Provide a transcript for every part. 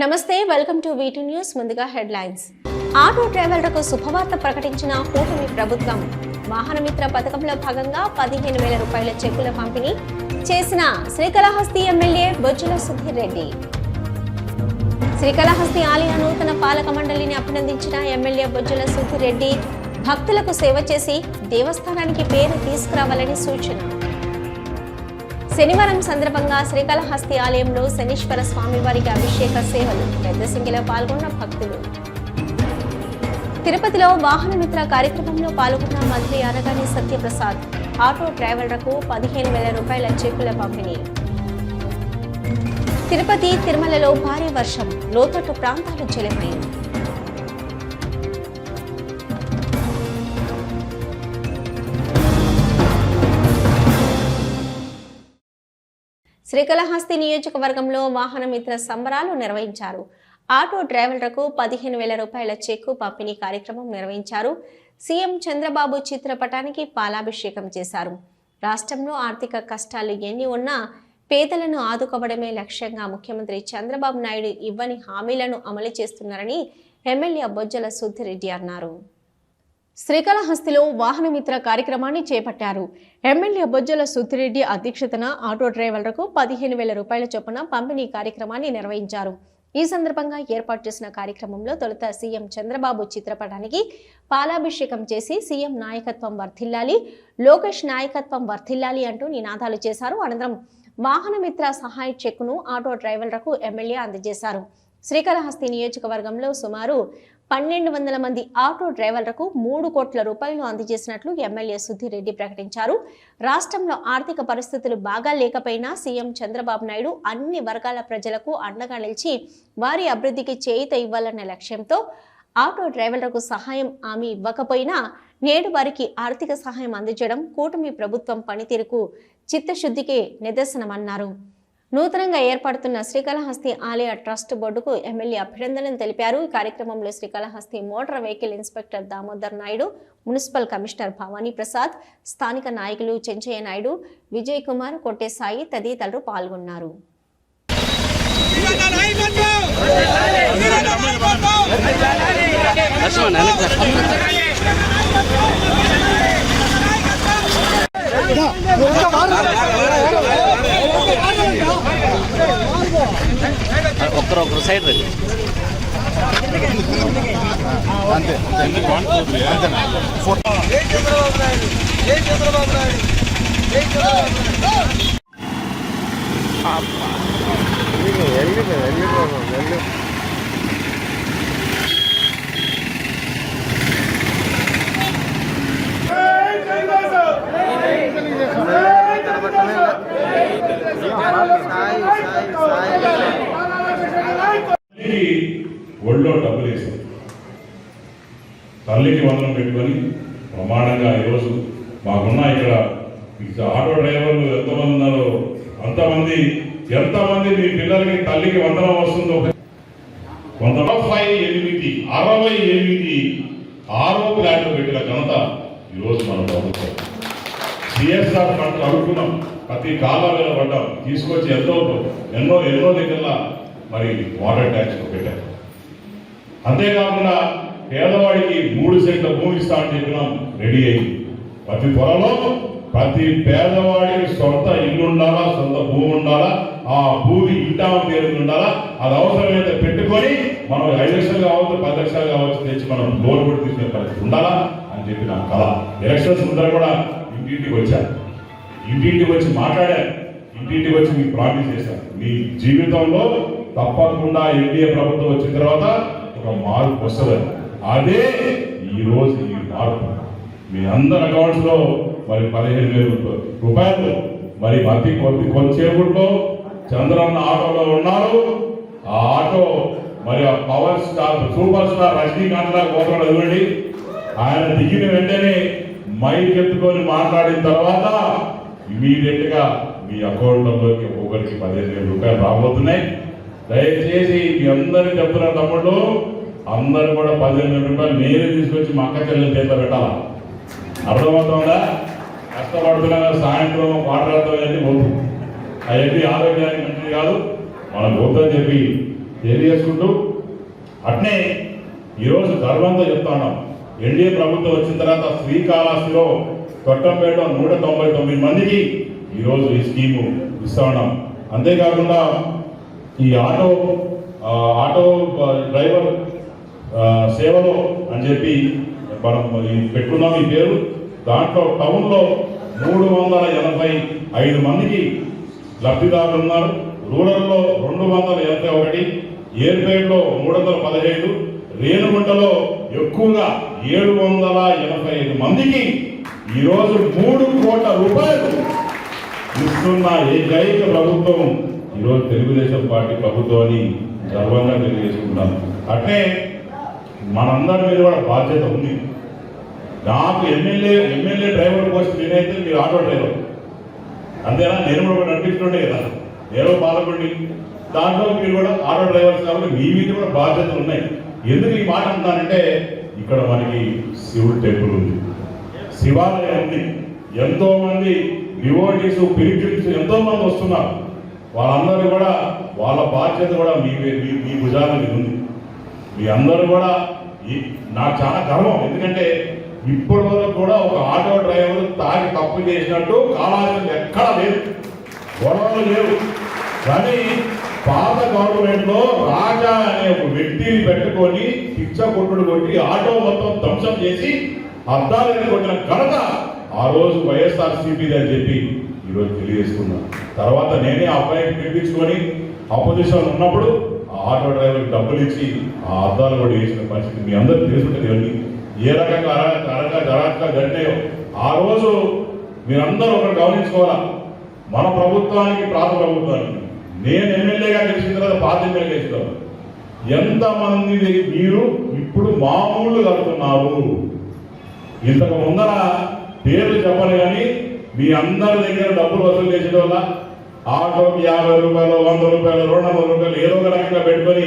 నమస్తే welcome to V two news ముందుగా headlines. Auto డ్రైవర్లకు శుభవార్త ప్రకటించిన కూటమి ప్రభుత్వం. వాహనమిత్ర పథకంలో భాగంగా పదిహేను వేల రూపాయల చెక్కుల పంపిణీ చేసిన శ్రీకాళహస్తి ఎమ్మెల్యే బొజ్జుల సుధీర్ రెడ్డి. శ్రీకాళహస్తి ఆలయ నూతన పాలక మండలిని అభినందించిన ఎమ్మెల్యే బొజ్జుల సుధీర్ రెడ్డి భక్తులకు సేవ చేసి దేవస్థానానికి పేరు తీసుకురావాలని సూచన. శనివారం సందర్భంగా శ్రీకాళహస్తి ఆలయంలో శనీశ్వర స్వామివారికి అభిషేక సేవలు. పెద్ద సంఖ్యలో పాల్గొన్న భక్తులు. తిరుపతిలో వాహనమిత్ర కార్యక్రమంలో పాల్గొన్న మంత్రి అనగాని సత్యప్రసాద్ ఆటో డ్రైవర్లకు పదిహేను వేల రూపాయల చెక్కుల పంపిణీ. తిరుపతి తిరుమలలో భారీ వర్షం లోతట్టు ప్రాంతాలు జలమైంది శ్రీకాళహస్తి నియోజకవర్గంలో వాహనమిత్ర సంబరాలు నిర్వహించారు. ఆటో డ్రైవర్లకు పదిహేను వేల రూపాయల చెక్కు పంపిణీ కార్యక్రమం నిర్వహించారు. సీఎం చంద్రబాబు చిత్రపటానికి పాలాభిషేకం చేశారు. రాష్ట్రంలో ఆర్థిక కష్టాలు ఎన్ని ఉన్నా పేదలను ఆదుకోవడమే లక్ష్యంగా ముఖ్యమంత్రి చంద్రబాబు నాయుడు ఇవ్వని హామీలను అమలు చేస్తున్నారని ఎమ్మెల్యే బొజ్జల సుద్దిరెడ్డి అన్నారు. శ్రీకాళహస్తిలో వాహనమిత్ర కార్యక్రమాన్ని చేపట్టారు. ఎమ్మెల్యే బొజ్జల సుత్తిరెడ్డి అధ్యక్షతన ఆటో డ్రైవర్లకు పదిహేను వేల రూపాయల చొప్పున పంపిణీ కార్యక్రమాన్ని నిర్వహించారు. ఈ సందర్భంగా ఏర్పాటు చేసిన కార్యక్రమంలో తొలుత సీఎం చంద్రబాబు చిత్రపటానికి పాలాభిషేకం చేసి సీఎం నాయకత్వం వర్ధిల్లాలి లోకేష్ నాయకత్వం వర్ధిల్లాలి అంటూ నినాదాలు చేశారు. అనంతరం వాహనమిత్ర సహాయ చెక్కును ఆటో డ్రైవర్లకు ఎమ్మెల్యే అందజేశారు. శ్రీకాళహస్తి నియోజకవర్గంలో సుమారు పన్నెండు వందల మంది ఆటో డ్రైవర్లకు మూడు కోట్ల రూపాయలు అందజేసినట్లు ఎమ్మెల్యే సుధీర్ రెడ్డి ప్రకటించారు. రాష్ట్రంలో ఆర్థిక పరిస్థితులు బాగా లేకపోయినా సీఎం చంద్రబాబు నాయుడు అన్ని వర్గాల ప్రజలకు అండగా నిలిచి వారి అభివృద్ధికి చేయిత ఇవ్వాలన్న లక్ష్యంతో ఆటో డ్రైవర్లకు సహాయం హామీ ఇవ్వకపోయినా నేడు వారికి ఆర్థిక సహాయం అందించడం కూటమి ప్రభుత్వం పనితీరుకు చిత్తశుద్ధికి నిదర్శనమన్నారు. నూతనంగా ఏర్పడుతున్న శ్రీకాళహస్తి ఆలయ ట్రస్ట్ బోర్డుకు ఎమ్మెల్యే అభినందనలు తెలిపారు ఈ కార్యక్రమంలో Srikalahasti motor vehicle inspector Damodar Naidu municipal commissioner Bhavani Prasad స్థానిక నాయకులు చెంచయ్య నాయుడు విజయ్ కుమార్ కొట్టేసాయి తదితరులు పాల్గొన్నారు ఒక్కరు ఒక్కరు సైడ్ రండి. తల్లికి ఒళ్ళో డబ్బులు వేసాం. తల్లికి వందనం పెట్టుకొని ప్రమాణంగా ఈరోజు మాకున్న ఇక్కడ. ఆటో డ్రైవర్లు ఎంతమంది ఉన్నారో అంతమంది ఎంతమంది మీ పిల్లలకి తల్లికి వందనం వస్తుందో. కొంత ఎనిమిది అరవై ఎనిమిది ఆరో ప్లాట్లు పెట్టిన ఘనత ఈరోజు మన ప్రభుత్వం. సిఎస్ఆర్ ఫండ్ అనుకున్నాం. ప్రతి కాలాలలో పడ్డాం. తీసుకొచ్చి ఎంతో ఎన్నో ఎన్నో దగ్గర మరి వాటర్ ట్యాంక్స్ పెట్టారు అంతేకాకుండా పేదవాడికి మూడు సెంట్ల భూమి ఇస్తా అని చెప్పినాం. రెడీ అయింది. ప్రతి త్వరలో ప్రతి పేదవాడికి సొంత ఇల్లు ఉండాలా సొంత భూమి ఉండాలా ఆ భూమి ఇంటా పేరు ఉండాలా అది అవసరమైతే పెట్టుకొని మనం ఐదు లక్షలు కావచ్చు పది లక్షలు కావచ్చు తెచ్చి మనం లోన్ కూడా తీసుకునే పరిస్థితి ఉండాలా? చెప్పి నా కళ. ఎలక్షన్స్ ముందర కూడా ఇంటింటికి వచ్చాను ఇంటింటికి వచ్చి మాట్లాడాను ఇంటింటికి వచ్చి మీకు ప్రామిస్ చేశాను మీ జీవితంలో తప్పకుండా ఎన్డీఏ ప్రభుత్వం వచ్చిన తర్వాత ఒక మార్పు వస్తుంది అదే ఈ రోజు ఈ మార్పు. మీ అందరి అకౌంట్స్లో మరి పదిహేను వేల రూపాయలు. మరి అతి కొద్ది కొంతసేపుల్లో చంద్రన్న ఆటోలో ఉన్నారు. ఆ ఆటో మరి ఆ power star super star Rajinikanth లాగా పోతాడు చూడండి. ఆయన దిగిన వెంటనే మైక్ ఎత్తుకొని మాట్లాడిన తర్వాత ఇమీడియట్గా మీ అకౌంట్లలోకి ఒక్కొక్కరికి పదిహేను వేల రూపాయలు రాబోతున్నాయి. దయచేసి మీ అందరి డబ్బున తమ్ముళ్ళు అందరు కూడా పదిహేను వేల రూపాయలు నేనే తీసుకొచ్చి మా అక్క చెల్లెలు చేత పెట్టాలా? అర్థమవుతుందా? కష్టపడుతున్నా సాయంత్రం వాటర్ అర్థం వద్దు అవన్నీ ఆరోగ్యానికి మంచిది కాదు. మనం వద్దని చెప్పి తెలియజేసుకుంటూ అట్నే ఈరోజు గర్వంతో చెప్తా ఉన్నాం. ఎన్డీఏ ప్రభుత్వం వచ్చిన తర్వాత శ్రీకాళహస్తిలో తొట్టంపేట నూట తొంభై తొమ్మిది మందికి ఈరోజు ఈ స్కీము ఇస్తా ఉన్నాం. అంతేకాకుండా ఈ ఆటో ఆటో డ్రైవర్ సేవలో అని చెప్పి మనం పెట్టుకున్నాం ఈ పేరు. దాంట్లో టౌన్లో మూడు వందల ఎనభై ఐదు మందికి లబ్ధిదారులు ఉన్నారు. రూరల్లో రెండు వందల ఎనభై ఒకటి ఏర్పేట్లో మూడు వందల పదిహేడు రేణుగుంటలో ఎక్కువగా ఏడు వందల ఎనభై ఐదు మందికి ఈరోజు మూడు కోట్ల రూపాయలు ఇస్తున్న ఏకైక ప్రభుత్వం ఈరోజు తెలుగుదేశం పార్టీ ప్రభుత్వం అని గర్వంగా తెలియజేసుకుంటాం అట్నే మనందరి మీద కూడా బాధ్యత ఉంది. నాకు ఎమ్మెల్యే ఎమ్మెల్యే డ్రైవర్ పోస్ట్ నేనైతే మీరు ఆటో డ్రైవర్. అంతేనా? నేను కూడా నడిపిస్తుండే కదా. నేను పాల్గొండి దాంట్లో మీరు కూడా ఆటో డ్రైవర్స్ కాబట్టి మీ మీద కూడా బాధ్యతలు ఉన్నాయి. ఎందుకు ఈ మాట అంటానంటే ఇక్కడ మనకి శివుడు టెంపుల్ ఉంది. శివాలయం ఉంది ఎంతో మంది డివోటీస్ పిలిపిల్స్ ఎంతో మంది వస్తున్నారు. వాళ్ళందరూ కూడా వాళ్ళ బాధ్యత కూడా మీ మీ మీ భుజాల మీద ఉంది. మీ అందరూ కూడా ఈ- నాకు చాలా గర్వం. ఎందుకంటే ఇప్పటి వరకు కూడా ఒక ఆటో డ్రైవర్ తాగి తప్పు చేసినట్టు కాలాలు ఎక్కడా లేదు. గొడవలు లేవు. కానీ పాత గవర్నమెంట్లో రాజా అనే ఒక వ్యక్తిని పెట్టుకొని పిచ్చ కొట్టి ఆటో మొత్తం ధ్వంసం చేసి అద్దాలని కొట్టిన ఘనత ఆ రోజు వైఎస్ఆర్ సిపిది అని చెప్పి ఈరోజు తెలియజేసుకున్నా తర్వాత నేనే ఆ అబ్బాయిని పిలిపించుకొని అపోజిషన్ ఉన్నప్పుడు ఆ ఆటో డ్రైవర్కి డబ్బులు ఇచ్చి ఆ అద్దాలు కూడా వేసిన పరిస్థితి మీ అందరూ తెలుసుంటుంది ఇవన్నీ ఏ రకంగా అరగా జరగక జరిగినాయో ఆ రోజు మీరందరూ ఒకరు గమనించుకోవాలా? మన ప్రభుత్వానికి ప్రాత ప్రభుత్వానికి నేను ఎమ్మెల్యేగా గెలిచిన తర్వాత పాత ఎమ్మెల్యే గెలుస్తాను ఎంతమంది మీరు ఇప్పుడు మామూలు కడుతున్నారు? ఇంతకు ముందర పేర్లు చెప్పను కానీ మీ అందరి దగ్గర డబ్బులు వసూలు చేసిన వల్ల ఆటోకి యాభై రూపాయలు వంద రూపాయలు రెండు వందల రూపాయలు ఏదో ఒక రకంగా పెట్టుకొని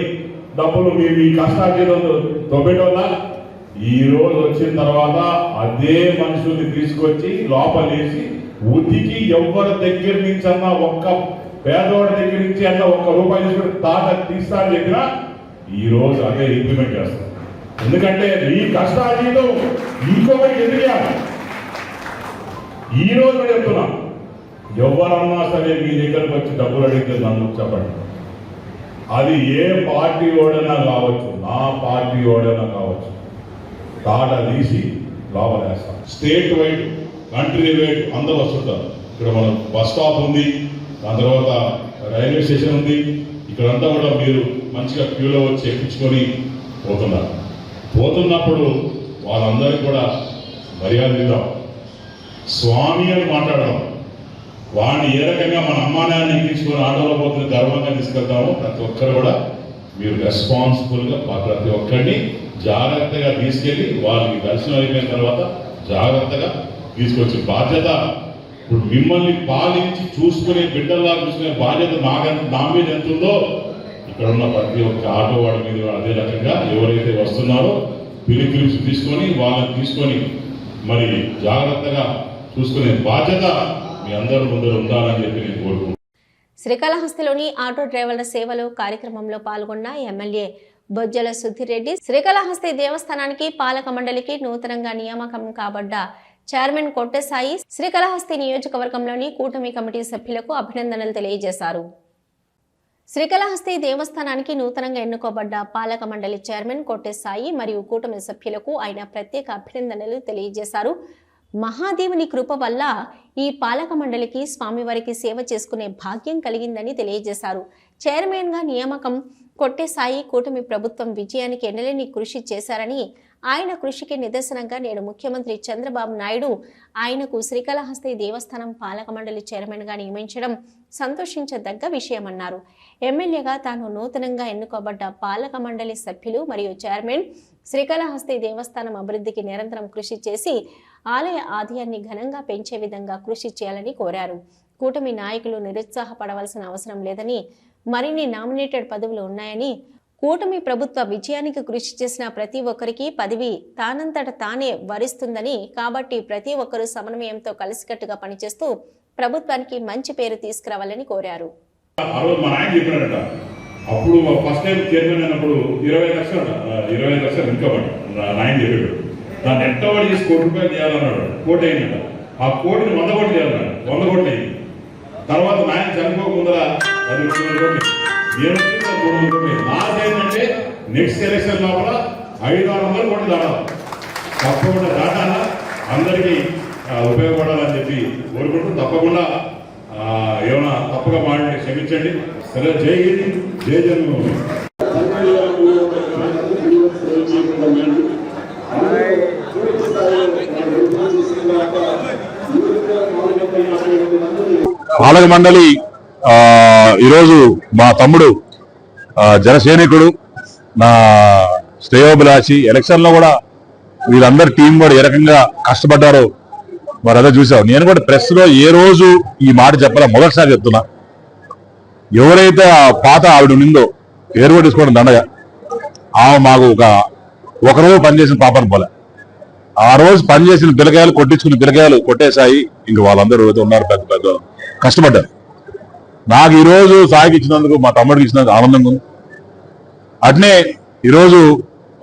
డబ్బులు మీ మీ కష్టార్జితంతో తొబ్బెట్టం వల్ల ఈ రోజు వచ్చిన తర్వాత అదే మనుషుల్ని తీసుకొచ్చి లోపలేసి ఉతికి ఎవరి దగ్గర నుంచి అన్న ఒక్క పేదవాడి దగ్గర నుంచి అట్లా ఒక్క రూపాయి తీసుకుని తాట తీస్తా అని చెప్పినా ఈ రోజు అదే ఇంప్లిమెంట్ చేస్తాం. ఎందుకంటే మీ కష్టాజీతం ఇంకొకటి ఎదిగాలి ఈ రోజు కూడా చెప్తున్నా ఎవరన్నా సరే మీ దగ్గరకు వచ్చి డబ్బులు అడిగితే నన్ను చెప్పండి. అది ఏ పార్టీ ఓడైనా కావచ్చు నా పార్టీ ఓడైనా కావచ్చు. తాట తీసి లోపలేస్తాం. స్టేట్ వైడ్ కంట్రీ వైడ్ అందరూ వస్తుంటారు. ఇక్కడ మన బస్ స్టాప్ ఉంది దాని తర్వాత రైల్వే స్టేషన్ ఉంది. ఇక్కడంతా కూడా మీరు మంచిగా క్యూలో వచ్చి ఎక్కించుకొని పోతున్నారు. పోతున్నప్పుడు వాళ్ళందరికీ కూడా మర్యాద ఇద్దాం. స్వామి అని మాట్లాడడం. వాడిని ఏ రకంగా మన అమ్మానాన్ని ఎక్కించుకొని ఆటోలో పోతున్న గర్వంగా తీసుకెళ్తామో ప్రతి ఒక్కరు కూడా మీరు రెస్పాన్సిబుల్గా ప్రతి ఒక్కరిని జాగ్రత్తగా తీసుకెళ్ళి వాళ్ళకి దర్శనం అయిపోయిన తర్వాత జాగ్రత్తగా తీసుకొచ్చే బాధ్యత ఇప్పుడు మిమ్మల్ని పాలించి చూసుకునే బిడ్డల్లా చూసుకునే బాధ్యత నాగ- నా మీద ఎంత ఉందో ఇక్కడ ఉన్న ప్రతి ఒక్క ఆటో వాడి మీద అదే రకంగా ఎవరైతే వస్తున్నారో పిలిపిలిచి తీసుకొని వాళ్ళని తీసుకొని మరి జాగ్రత్తగా చూసుకునే బాధ్యత మీ అందరి ముందర ఉండాలని చెప్పి నేను కోరుకుంటున్నాను. శ్రీకాళహస్తిలోని ఆటో డ్రైవర్ల సేవలు కార్యక్రమంలో పాల్గొన్న ఎమ్మెల్యే బొజ్జల సుధిరెడ్డి శ్రీకాళహస్తి దేవస్థానానికి పాలక మండలికి నూతనంగా నియామకం కాబడ్డ చైర్మన్ కొట్టసాయి శ్రీకాళహస్తి నియోజకవర్గంలోని కూటమి కమిటీ సభ్యులకు అభినందనలు తెలియజేశారు. శ్రీకాళహస్తి దేవస్థానానికి నూతనంగా ఎన్నుకోబడ్డ పాలక మండలి చైర్మన్ కొట్టేసాయి మరియు కూటమి సభ్యులకు ఆయన ప్రత్యేక అభినందనలు తెలియజేశారు. మహాదేవుని కృప వల్ల ఈ పాలక మండలికి స్వామివారికి సేవ చేసుకునే భాగ్యం కలిగిందని తెలియజేశారు. చైర్మన్గా నియామకం కొట్టేసాయి కూటమి ప్రభుత్వం విజయానికి ఎన్నలేని కృషి చేశారని ఆయన కృషికి నిదర్శనంగా నేడు ముఖ్యమంత్రి చంద్రబాబు నాయుడు ఆయనకు శ్రీకాళహస్తి దేవస్థానం పాలక మండలి చైర్మన్గా నియమించడం సంతోషించదగ్గ విషయమన్నారు. ఎమ్మెల్యేగా తాను నూతనంగా ఎన్నుకోబడ్డ పాలక మండలి సభ్యులు మరియు చైర్మన్ శ్రీకాళహస్తి దేవస్థానం అభివృద్ధికి నిరంతరం కృషి చేసి ఆలయ ఆదాయాన్ని ఘనంగా పెంచే విధంగా కృషి చేయాలని కోరారు. కూటమి నాయకులు నిరుత్సాహపడవలసిన అవసరం లేదని మరిన్ని నామినేటెడ్ పదవులు ఉన్నాయని కూటమి ప్రభుత్వ విజయానికి కృషి చేసిన ప్రతి ఒక్కరికి పదవి తానంతట తానే వరిస్తుందని కాబట్టి ప్రతి ఒక్కరూ సమన్వయంతో కలిసికట్టుగా పనిచేస్తూ ప్రభుత్వానికి మంచి పేరు తీసుకురావాలని కోరారు. అప్పుడు ఫస్ట్ టైం చైర్మన్ అయినప్పుడు ఇరవై లక్షలు ఇరవై లక్షలు ఇంకా నాయన చెప్పాడు. దాన్ని ఎంత వాడు చేసి కోటి రూపాయలు చేయాలన్నాడు కోటి అయినట్ట ఆ కోటిని వంద కోట్లు చేయాలన్నాడు వంద కోట్లు అయింది. తర్వాత నాయన చనిపోకుండా అది రెండు కోట్లు నేను వచ్చింది అది లాస్ ఏంటంటే నెక్స్ట్ ఎలక్షన్ లోపల ఐదు ఆరు వందలు కూడా దాడాలి తప్పకుండా దాటాలా? అందరికీ ఉపయోగపడాలని చెప్పి కోరుకుంటూ తప్పకుండా ఏమైనా తప్పగా మాట్లాడి క్షమించండి. సరే జై హింద్ జై జన్మ పాలక మండలి ఆ, ఈరోజు మా తమ్ముడు జనసైనికుడు నా శ్రేయోభిలాషి ఎలక్షన్లో కూడా వీళ్ళందరి టీం కూడా ఏ రకంగా కష్టపడ్డారో మరి అదే చూసావు నేను కూడా ప్రెస్లో ఏ రోజు ఈ మాట చెప్పాలా మొదటిసారి చెప్తున్నా. ఎవరైతే ఆ పాత ఆవిడ ఉండిందో పేరు కూడా తీసుకోవడం దండగా. ఆమె మాకు ఒక ఒకరోజు పనిచేసిన పాపను పోలే. ఆ రోజు పనిచేసిన పిల్లకాయలు కొట్టించుకున్న పిల్లకాయలు కొట్టేశాయి. ఇంక వాళ్ళందరూ ఉన్నారు పెద్ద పెద్ద కష్టపడ్డారు. నాకు ఈరోజు రోజు సాయికి ఇచ్చినందుకు మా తమ్ముడికి ఇచ్చినందుకు ఆనందంగా ఉంది. అట్నే ఈరోజు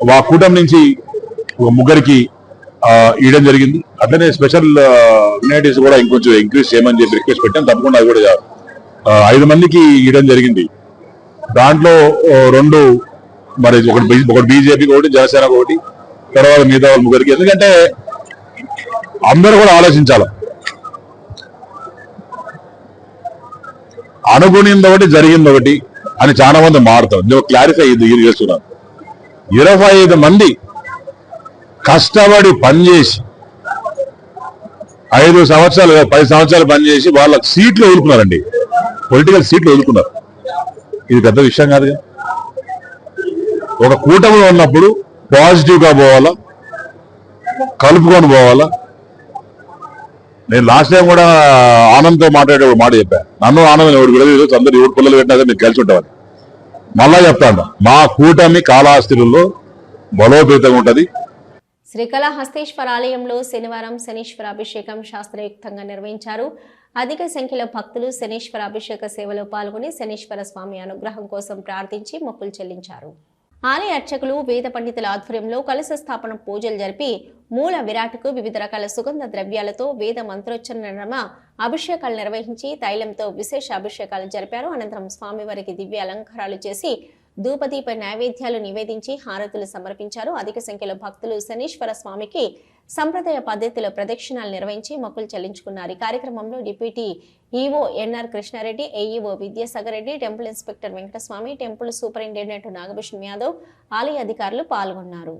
మా కూటమి నుంచి ఒక ముగ్గురికి ఇవ్వడం జరిగింది. అట్లనే స్పెషల్ యునైటీస్ కూడా ఇంకొంచెం ఇంక్రీజ్ చేయమని చెప్పి రిక్వెస్ట్ పెట్టాం. తప్పకుండా అది కూడా ఐదు మందికి ఇవ్వడం జరిగింది. దాంట్లో రెండు మరి ఒకటి ఒకటి బీజేపీకి ఒకటి జనసేనకు ఒకటి తర్వాత మిగతా వాళ్ళ ముగ్గురికి. ఎందుకంటే అందరూ కూడా ఆలోచించాలి. అనుగుణింది ఒకటి జరిగింది ఒకటి అని చాలా మంది మారుతారు. నేను క్లారిఫై ఇది చేస్తున్నాను. ఇరవై ఐదు మంది కష్టపడి పనిచేసి ఐదు సంవత్సరాలు పది సంవత్సరాలు పనిచేసి వాళ్ళకి సీట్లు వదులుకున్నారండి. పొలిటికల్ సీట్లు వదులుకున్నారు. ఇది పెద్ద విషయం కాదుగా. ఒక కూటమిలో ఉన్నప్పుడు పాజిటివ్గా పోవాలా? కలుపుకొని పోవాలా? నేను లాస్ట్ టైం కూడా ఆనంద్తో మాట్లాడే మాట చెప్పాను నన్ను ఆనందం ఎవరు విడదీయదు అందరు ఎవరు పిల్లలు పెట్టినా మీరు కలిసి ఉంటామని మళ్ళా చెప్తాను మా కూటమి కాళహస్తిలో బలోపేతంగా ఉంటుంది. శ్రీకళహస్తేశ్వర ఆలయంలో శనివారం శనీశ్వర అభిషేకం శాస్త్రయుక్తంగా నిర్వహించారు. అధిక సంఖ్యలో భక్తులు శనీశ్వర అభిషేక సేవలో పాల్గొని శనీశ్వర స్వామి అనుగ్రహం కోసం ప్రార్థించి మొక్కులు చెల్లించారు. ఆలయ అర్చకులు వేద పండితుల ఆధ్వర్యంలో కలశ స్థాపన పూజలు జరిపి మూల విరాట్కు వివిధ రకాల సుగంధ ద్రవ్యాలతో వేద మంత్రోచ్చరణ నడుమ అభిషేకాలు నిర్వహించి తైలంతో విశేష అభిషేకాలు జరిపారు. అనంతరం స్వామివారికి దివ్య అలంకారాలు చేసి ధూపదీప నైవేద్యాలు నివేదించి హారతులు సమర్పించారు. అధిక సంఖ్యలో భక్తులు శనీశ్వర స్వామికి సంప్రదాయ పద్ధతిలో ప్రదక్షిణాలు నిర్వహించి మొక్కులు చెల్లించుకున్నారు. ఈ కార్యక్రమంలో deputy EO NR Krishna Reddy AEO Vidyasagar Reddy temple inspector Venkataswamy temple superintendent Nagabhushan Yadav ఆలయ అధికారులు పాల్గొన్నారు.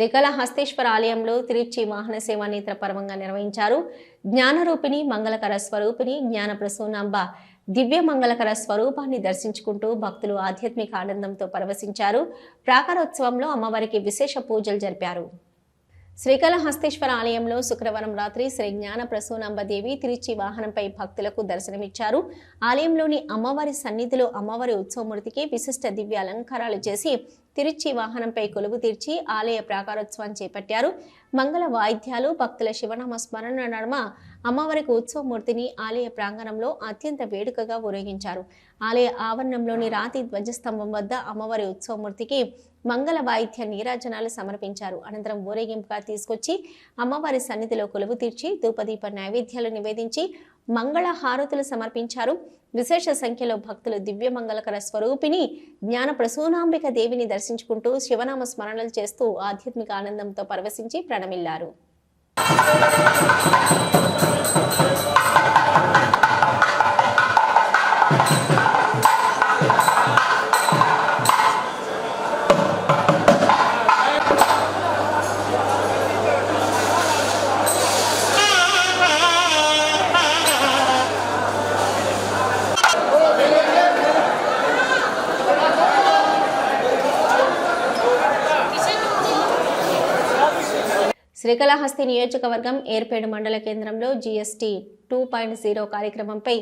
శ్రీకాళహస్తీశ్వర ఆలయంలో తిరుచి వాహన సేవానేత్ర పర్వంగా నిర్వహించారు. జ్ఞానరూపిణి మంగళకర స్వరూపిణి జ్ఞాన ప్రసూనాంబ దివ్య మంగళకర స్వరూపాన్ని దర్శించుకుంటూ భక్తులు ఆధ్యాత్మిక ఆనందంతో పరవశించారు. ప్రాకారోత్సవంలో అమ్మవారికి విశేష పూజలు జరిపారు. శ్రీకాళహస్తీశ్వర ఆలయంలో శుక్రవారం రాత్రి శ్రీ జ్ఞాన ప్రసూనాంబదేవి తిరుచి వాహనంపై భక్తులకు దర్శనమిచ్చారు. ఆలయంలోని అమ్మవారి సన్నిధిలో అమ్మవారి ఉత్సవమూర్తికి విశిష్ట దివ్య అలంకారాలు చేసి తిరుచి వాహనంపై కొలువు తీర్చి ఆలయ ప్రాకారోత్సవం చేపట్టారు. మంగళ వాయిద్యాలు భక్తుల శివనామ స్మరణ నడుమ అమ్మవారికి ఉత్సవమూర్తిని ఆలయ ప్రాంగణంలో అత్యంత వేడుకగా ఊరేగించారు. ఆలయ ఆవరణంలోని రాతి ధ్వజస్తంభం వద్ద అమ్మవారి ఉత్సవమూర్తికి మంగళ వాయిద్య నీరాజనాలు సమర్పించారు. అనంతరం ఊరేగింపుగా తీసుకొచ్చి అమ్మవారి సన్నిధిలో కొలువు తీర్చి ధూపదీప నైవేద్యాలు నివేదించి మంగళ హారతులు సమర్పించారు. విశేష సంఖ్యలో భక్తులు దివ్య మంగళకర స్వరూపిణి జ్ఞాన ప్రసూనాంబిక దేవిని దర్శించుకుంటూ శివనామ స్మరణలు చేస్తూ ఆధ్యాత్మిక ఆనందంతో పరవశించి ప్రణమిల్లారు. శ్రీకాళహస్తి నియోజకవర్గం ఏర్పేడు మండల కేంద్రంలో జీఎస్టీ టూ పాయింట్ జీరో కార్యక్రమంపై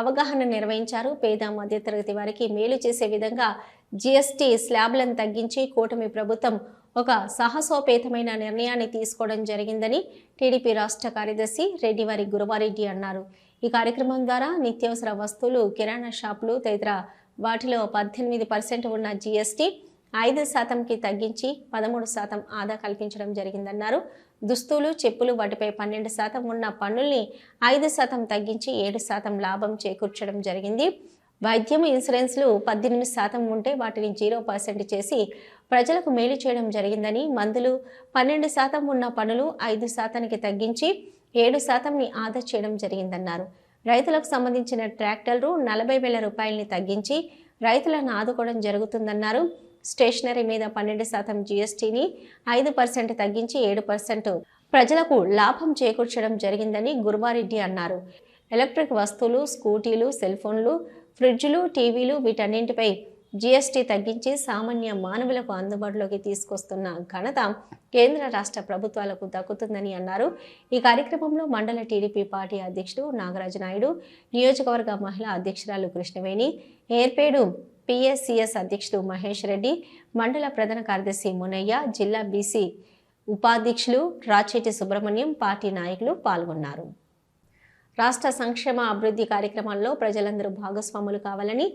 అవగాహన నిర్వహించారు. పేద మధ్యతరగతి వారికి మేలు చేసే విధంగా జీఎస్టీ స్లాబ్లను తగ్గించి కూటమి ప్రభుత్వం ఒక సాహసోపేతమైన నిర్ణయాన్ని తీసుకోవడం జరిగిందని టీడీపీ రాష్ట్ర కార్యదర్శి రెడ్డివారి గురువారెడ్డి అన్నారు. ఈ కార్యక్రమం ద్వారా నిత్యావసర వస్తువులు కిరాణా షాపులు తదితర వాటిలో పద్దెనిమిది పర్సెంట్ ఉన్న జీఎస్టీ ఐదు శాతంకి తగ్గించి పదమూడు శాతం ఆదా కల్పించడం జరిగిందన్నారు. దుస్తులు చెప్పులు వాటిపై పన్నెండు శాతం ఉన్న పన్నుల్ని ఐదు శాతం తగ్గించి ఏడు శాతం లాభం చేకూర్చడం జరిగింది. వైద్యం ఇన్సూరెన్స్లు పద్దెనిమిది శాతం ఉంటే వాటిని జీరో పర్సెంట్ చేసి ప్రజలకు మేలు చేయడం జరిగిందని మందులు పన్నెండు శాతం ఉన్న పనులు ఐదు శాతానికి తగ్గించి ఏడు శాతంని ఆదా చేయడం జరిగిందన్నారు. రైతులకు సంబంధించిన ట్రాక్టర్లు నలభై వేల రూపాయలని తగ్గించి రైతులను ఆదుకోవడం జరుగుతుందన్నారు. స్టేషనరీ మీద పన్నెండు శాతం జీఎస్టీని ఐదు పర్సెంట్ తగ్గించి ఏడు పర్సెంట్ ప్రజలకు లాభం చేకూర్చడం జరిగిందని గురువారెడ్డి అన్నారు. ఎలక్ట్రిక్ వస్తువులు స్కూటీలు సెల్ ఫోన్లు ఫ్రిడ్జ్లు టీవీలు వీటన్నింటిపై జీఎస్టీ తగ్గించి సామాన్య మానవులకు అందుబాటులోకి తీసుకొస్తున్న ఘనత కేంద్ర రాష్ట్ర ప్రభుత్వాలకు దక్కుతుందని అన్నారు. ఈ కార్యక్రమంలో మండల టీడీపీ పార్టీ అధ్యక్షుడు నాగరాజు నాయుడు నియోజకవర్గ మహిళా అధ్యక్షురాలు కృష్ణవేణి ఏర్పేడు పిఎస్సిఎస్ అధ్యక్షుడు మహేష్ రెడ్డి మండల ప్రధాన కార్యదర్శి మునయ్య జిల్లా బీసీ ఉపాధ్యక్షులు రాచేటి సుబ్రహ్మణ్యం పార్టీ నాయకులు పాల్గొన్నారు. రాష్ట్ర సంక్షేమ అభివృద్ధి కార్యక్రమాల్లో ప్రజలందరూ భాగస్వాములు కావాలని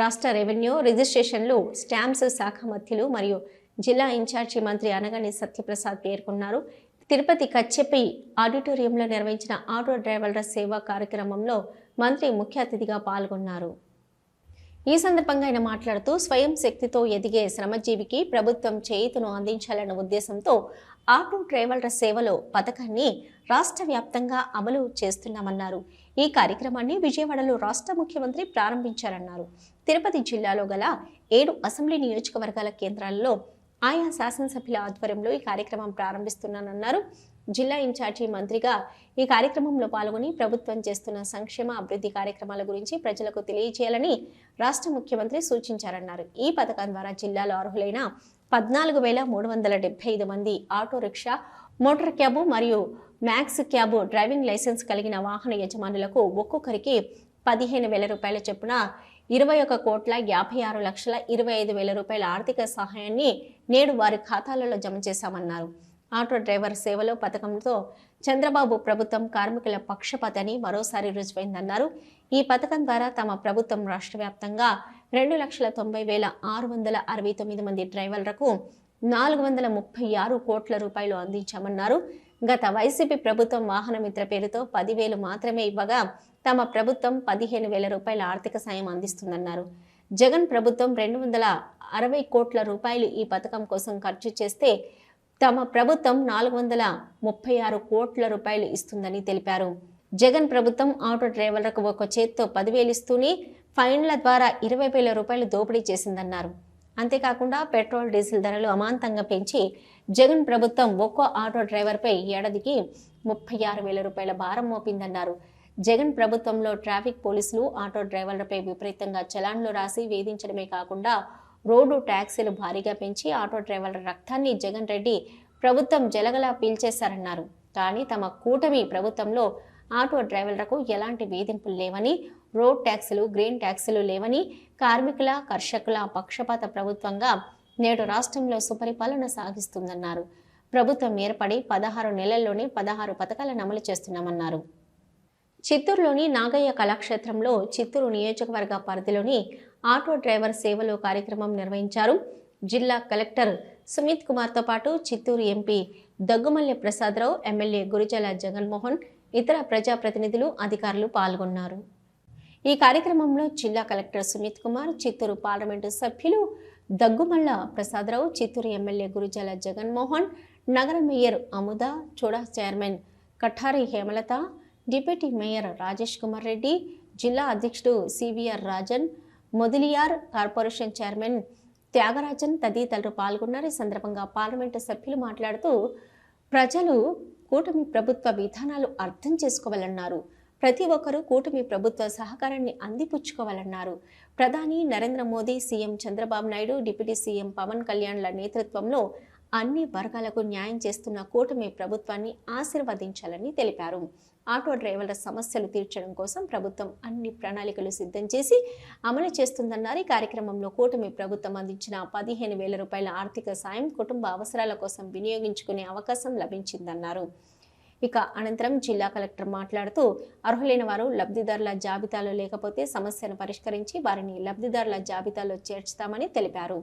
రాష్ట్ర రెవెన్యూ రిజిస్ట్రేషన్లు స్టాంప్స్ శాఖ మధ్యలు మరియు జిల్లా ఇన్ఛార్జి మంత్రి అనగని సత్యప్రసాద్ పేర్కొన్నారు. తిరుపతి కచ్చెపి ఆడిటోరియంలో నిర్వహించిన ఆటో డ్రైవర్ల సేవా కార్యక్రమంలో మంత్రి ముఖ్య అతిథిగా పాల్గొన్నారు. ఈ సందర్భంగా ఆయన మాట్లాడుతూ స్వయం శక్తితో ఎదిగే శ్రమజీవికి ప్రభుత్వం చేయుతును అందించాలన్న ఉద్దేశంతో ఆటో డ్రైవర్ల సేవలో పథకాన్ని రాష్ట్ర వ్యాప్తంగా అమలు చేస్తున్నామన్నారు. ఈ కార్యక్రమాన్ని విజయవాడలో రాష్ట్ర ముఖ్యమంత్రి ప్రారంభించారన్నారు. తిరుపతి జిల్లాలో గల ఏడు అసెంబ్లీ నియోజకవర్గాల కేంద్రాల్లో ఆయా శాసనసభ్యుల ఆధ్వర్యంలో ఈ కార్యక్రమం ప్రారంభిస్తున్నానన్నారు. జిల్లా ఇన్ఛార్జి మంత్రిగా ఈ కార్యక్రమంలో పాల్గొని ప్రభుత్వం చేస్తున్న సంక్షేమ అభివృద్ధి కార్యక్రమాల గురించి ప్రజలకు తెలియజేయాలని రాష్ట్ర ముఖ్యమంత్రి సూచించారన్నారు. ఈ పథకం ద్వారా జిల్లాలో అర్హులైన పద్నాలుగు వేల మూడు వందల డెబ్బై ఐదు మంది ఆటో రిక్షా మోటార్ క్యాబు మరియు మ్యాక్స్ క్యాబు డ్రైవింగ్ లైసెన్స్ కలిగిన వాహన యజమానులకు ఒక్కొక్కరికి పదిహేను వేల రూపాయల చొప్పున ఇరవై ఒక కోట్ల యాభై ఆరు లక్షల ఇరవై ఐదు వేల రూపాయల ఆర్థిక సహాయాన్ని నేడు వారి ఖాతాలలో జమ చేశామన్నారు. ఆటో డ్రైవర్ సేవలో పథకంతో చంద్రబాబు ప్రభుత్వం కార్మికుల పక్షపాతని మరోసారి రుజువైందన్నారు. ఈ పథకం ద్వారా తమ ప్రభుత్వం రాష్ట్ర వ్యాప్తంగా రెండు లక్షల తొంభై వేల ఆరు వందల అరవై తొమ్మిది మంది డ్రైవర్లకు నాలుగు వందల ముప్పై ఆరు కోట్ల రూపాయలు అందించామన్నారు. గత వైసీపీ ప్రభుత్వం వాహనమిత్ర పేరుతో పదివేలు మాత్రమే ఇవ్వగా తమ ప్రభుత్వం పదిహేను వేల రూపాయల ఆర్థిక సాయం అందిస్తుందన్నారు. జగన్ ప్రభుత్వం రెండు వందల అరవై కోట్ల రూపాయలు ఈ పథకం కోసం ఖర్చు చేస్తే తమ ప్రభుత్వం నాలుగు వందల ముప్పై ఆరు కోట్ల రూపాయలు ఇస్తుందని తెలిపారు. జగన్ ప్రభుత్వం ఆటో డ్రైవర్లకు ఒక చేత్తో పదివేలు ఇస్తూనే ఫైన్ల ద్వారా ఇరవై వేల రూపాయలు దోపిడీ చేసిందన్నారు. అంతేకాకుండా పెట్రోల్ డీజిల్ ధరలు అమాంతంగా పెంచి జగన్ ప్రభుత్వం ఒక్కో ఆటో డ్రైవర్పై ఏడాదికి ముప్పై ఆరు వేల రూపాయల భారం మోపిందన్నారు. జగన్ ప్రభుత్వంలో ట్రాఫిక్ పోలీసులు ఆటో డ్రైవర్లపై విపరీతంగా చలాన్లు రాసి వేధించడమే కాకుండా రోడ్డు ట్యాక్సీలు భారీగా పెంచి ఆటో డ్రైవర్ల రక్తాన్ని జగన్ రెడ్డి ప్రభుత్వం జలగలా పీల్చేశారన్నారు. కానీ తమ కూటమి ప్రభుత్వంలో ఆటో డ్రైవర్లకు ఎలాంటి వేధింపులు లేవని రోడ్ ట్యాక్సులు గ్రీన్ ట్యాక్సులు లేవని కార్మికుల కర్షకుల పక్షపాత ప్రభుత్వంగా నేడు రాష్ట్రంలో సుపరిపాలన సాగిస్తుందన్నారు. ప్రభుత్వం ఏర్పడి పదహారు నెలల్లోనే పదహారు పథకాలను అమలు చేస్తున్నామన్నారు. చిత్తూరులోని నాగయ్య కళాక్షేత్రంలో చిత్తూరు నియోజకవర్గ పరిధిలోని ఆటో డ్రైవర్ సేవలు కార్యక్రమం నిర్వహించారు. జిల్లా కలెక్టర్ సుమిత్ కుమార్తో పాటు చిత్తూరు ఎంపీ దగ్గుమల్లె ప్రసాదరావు ఎమ్మెల్యే గురిజల జగన్మోహన్ ఇతర ప్రజాప్రతినిధులు అధికారులు పాల్గొన్నారు. ఈ కార్యక్రమంలో జిల్లా కలెక్టర్ సుమిత్ కుమార్ చిత్తూరు పార్లమెంటు సభ్యులు దగ్గుమల్ల ప్రసాదరావు చిత్తూరు ఎమ్మెల్యే గురిజాల జగన్మోహన్ నగర mayor Amuda CUDA chairman Katari Hemalatha deputy mayor Rajesh Kumar Reddy జిల్లా అధ్యక్షుడు CVR Rajan Mudaliar corporation chairman Thyagarajan తదితరులు పాల్గొన్నారు. ఈ సందర్భంగా పార్లమెంటు సభ్యులు మాట్లాడుతూ ప్రజలు కూటమి ప్రభుత్వ విధానాలు అర్థం చేసుకోవాలన్నారు. ప్రతి ఒక్కరూ కూటమి ప్రభుత్వ సహకారాన్ని అందిపుచ్చుకోవాలన్నారు. ప్రధాని Narendra Modi CM Chandrababu Naidu deputy CM Pavan కళ్యాణ్ల నేతృత్వంలో అన్ని వర్గాలకు న్యాయం చేస్తున్న కూటమి ప్రభుత్వాన్ని ఆశీర్వదించాలని తెలిపారు. ఆటో డ్రైవర్ల సమస్యలు తీర్చడం కోసం ప్రభుత్వం అన్ని ప్రణాళికలు సిద్ధం చేసి అమలు చేస్తుందన్నారు. ఈ కార్యక్రమంలో కూటమి ప్రభుత్వం అందించిన పదిహేను వేల రూపాయల ఆర్థిక సాయం కుటుంబ అవసరాల కోసం వినియోగించుకునే అవకాశం లభించిందన్నారు. ఇక అనంతరం జిల్లా కలెక్టర్ మాట్లాడుతూ అర్హులైన వారు లబ్ధిదారుల జాబితాలో లేకపోతే సమస్యను పరిష్కరించి వారిని లబ్ధిదారుల జాబితాలో చేర్చుతామని తెలిపారు.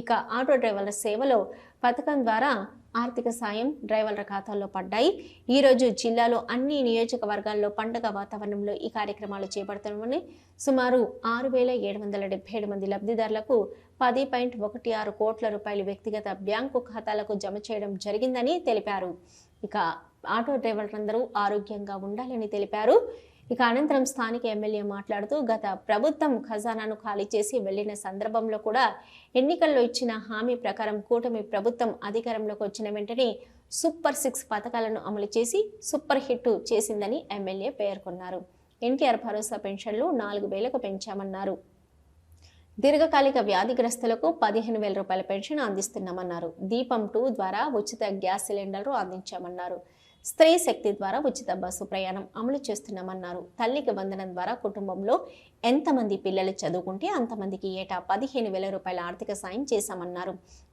ఇక ఆటో డ్రైవర్ల సేవలో పథకం ద్వారా ఆర్థిక సాయం డ్రైవర్ల ఖాతాల్లో పడ్డాయి. ఈరోజు జిల్లాలో అన్ని నియోజకవర్గాల్లో పండగ వాతావరణంలో ఈ కార్యక్రమాలు చేపడుతున్నామని సుమారు ఆరు వేల ఏడు వందల డెబ్బై ఏడు మంది లబ్ధిదారులకు పది పాయింట్ ఒకటి ఆరు కోట్ల రూపాయలు వ్యక్తిగత బ్యాంకు ఖాతాలకు జమ చేయడం జరిగిందని తెలిపారు. ఇక ఆటో డ్రైవర్లందరూ ఆరోగ్యంగా ఉండాలని తెలిపారు. ఇక అనంతరం స్థానిక ఎమ్మెల్యే మాట్లాడుతూ గత ప్రభుత్వం ఖజానాను ఖాళీ చేసి వెళ్ళిన సందర్భంలో కూడా ఎన్నికల్లో ఇచ్చిన హామీ ప్రకారం కూటమి ప్రభుత్వం అధికారంలోకి వచ్చిన వెంటనే సూపర్ సిక్స్ పథకాలను అమలు చేసి సూపర్ హిట్ చేసిందని ఎమ్మెల్యే పేర్కొన్నారు. ఎన్టీఆర్ భరోసా పెన్షన్లు నాలుగు వేలకు పెంచామన్నారు. దీర్ఘకాలిక వ్యాధిగ్రస్తులకు పదిహేను వేల రూపాయల పెన్షన్ అందిస్తున్నామన్నారు. దీపం టూ ద్వారా ఉచిత గ్యాస్ సిలిండర్లు అందించామన్నారు. స్త్రీ శక్తి ద్వారా ఉచిత బస్సు ప్రయాణం అమలు చేస్తున్నామన్నారు. తల్లికి వందనం ద్వారా కుటుంబంలో ఎంతమంది పిల్లలు చదువుకుంటే అంతమందికి ఏటా పదిహేను వేల రూపాయల ఆర్థిక సాయం చేశామన్నారు.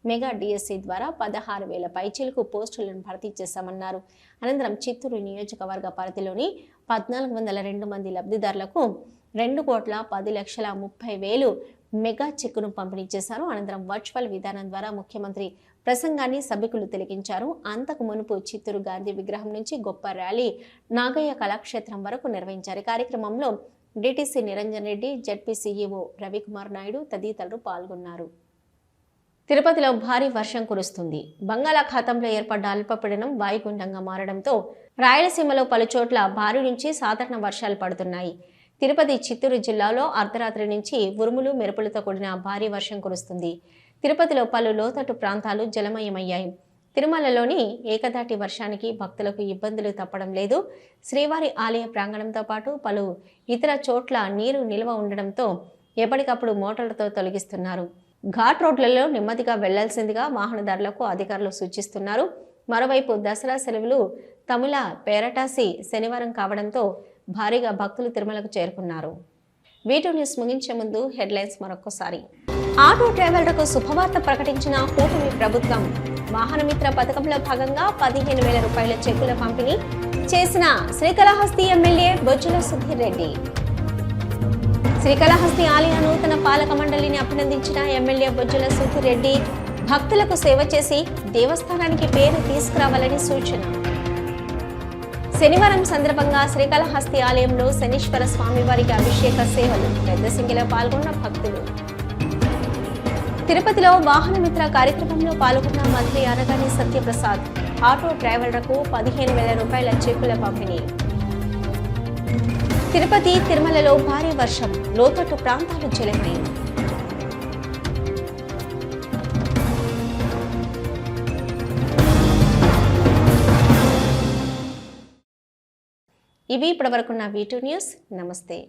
మెగా డిఎస్సి ద్వారా పదహారు వేల పైచీలకు పోస్టులను భర్తీ చేశామన్నారు. అనంతరం చిత్తూరు నియోజకవర్గ పరిధిలోని పద్నాలుగు వందల రెండు మంది లబ్ధిదారులకు రెండు కోట్ల పది లక్షల ముప్పై వేలు మెగా చెక్కును పంపిణీ చేశారు. అనంతరం వర్చువల్ విధానం ద్వారా ముఖ్యమంత్రి ప్రసంగాన్ని సభికులు తిలకించారు. అంతకు మునుపు చిత్తూరు గాంధీ విగ్రహం నుంచి గొప్ప ర్యాలీ నాగయ్య కళాక్షేత్రం వరకు నిర్వహించారు. కార్యక్రమంలో DTC Niranjan Reddy ZP CEO Ravikumar Naidu తదితరులు పాల్గొన్నారు. తిరుపతిలో భారీ వర్షం కురుస్తుంది. బంగాళాఖాతంలో ఏర్పడ్డ అల్పపీడనం వాయుగుండంగా మారడంతో రాయలసీమలో పలుచోట్ల భారీ నుంచి సాధారణ వర్షాలు పడుతున్నాయి. తిరుపతి చిత్తూరు జిల్లాలో అర్ధరాత్రి నుంచి ఉరుములు మెరుపులతో కూడిన భారీ వర్షం కురుస్తుంది. తిరుపతిలో పలు లోతట్టు ప్రాంతాలు జలమయమయ్యాయి. తిరుమలలోని ఏకదాటి వర్షానికి భక్తులకు ఇబ్బందులు తప్పడం లేదు. శ్రీవారి ఆలయ ప్రాంగణంతో పాటు పలు ఇతర చోట్ల నీరు నిల్వ ఉండడంతో ఎప్పటికప్పుడు మోటార్లతో తొలగిస్తున్నారు. ఘాట్ రోడ్లలో నెమ్మదిగా వెళ్ళాల్సిందిగా వాహనదారులకు అధికారులు సూచిస్తున్నారు. మరోవైపు దసరా సెలవులు తమిళ పేరటాసి శనివారం కావడంతో భారీగా భక్తులు తిరుమలకు చేరుకున్నారు. వీటో న్యూస్ ముగించే ముందు హెడ్లైన్స్ మరొకసారి ఆటో డ్రైవర్లకు శుభవార్త ప్రకటించిన కూటమి ప్రభుత్వం. వాహనమిత్ర పథకంలో భాగంగా పదిహేను వేల రూపాయల చెక్కుల పంపిణీ చేసిన శ్రీకాళహస్తి ఎమ్మెల్యే బొజ్జుల సుధీర్ రెడ్డి. శ్రీకాళహస్తి ఆలయ నూతన పాలక మండలిని అభినందించిన ఎమ్మెల్యే బొజ్జుల సుధీర్ రెడ్డి భక్తులకు సేవ చేసి దేవస్థానానికి పేరు తీసుకురావాలని సూచన. శనివారం సందర్భంగా శ్రీకాళహస్తి ఆలయంలో శనీశ్వర స్వామివారికి అభిషేక సేవలు. పెద్ద సంఖ్యలో పాల్గొన్న భక్తులు. తిరుపతిలో వాహనమిత్ర కార్యక్రమంలో పాల్గొన్న మంత్రి అనగాని సత్యప్రసాద్ ఆటో డ్రైవర్లకు పదిహేను వేల రూపాయల చెక్కుల పంపిణీ. తిరుపతి తిరుమలలో భారీ వర్షం లోతట్టు ప్రాంతాలు జలమై ఇవి ఇప్పటివరకున్న వీటూ న్యూస్. నమస్తే.